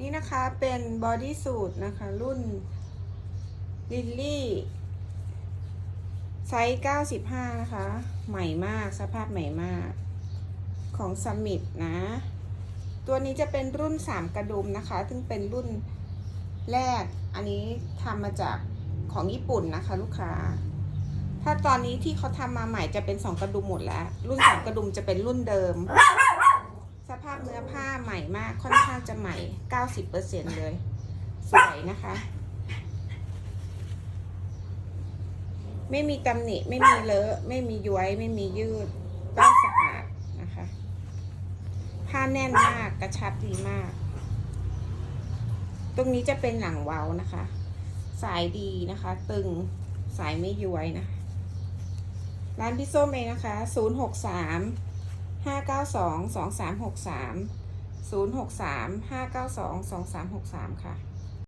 นี่นะคะเป็นบอดี้สูทนะคะ รุ่นลิลลี่ไซส์ 95 นะคะ ใหม่มากสภาพใหม่มาก ของสมิธนะ ตัวนี้จะเป็นรุ่น 3 กระดุมนะคะ ซึ่งเป็นรุ่นแรก อันนี้ทำมาจากของญี่ปุ่นนะคะ ลูกค้า ถ้าตอนนี้ที่เขาทำมาใหม่จะเป็น 2 กระดุมหมดแล้ว รุ่น 3 กระดุมจะเป็นรุ่นเดิม สภาพเนื้อผ้าใหม่มากค่อนข้างจะใหม่ 90%เลย สวยนะคะ ไม่มีตำหนิ ไม่มีเลอะ ไม่มีย้วย ไม่มียืดต้องสะอาดนะคะ ผ้าแน่นมากกระชับดีมาก ตรงนี้จะเป็นหลังเว้านะคะ สายดีนะคะ ตึงสายไม่ย้วยนะคะร้านพี่ส้มเองนะคะ 063 ห้าเก้าสองสองสามหกสามศูนย์หกสามห้าเก้าสองสองสามหกสามค่ะ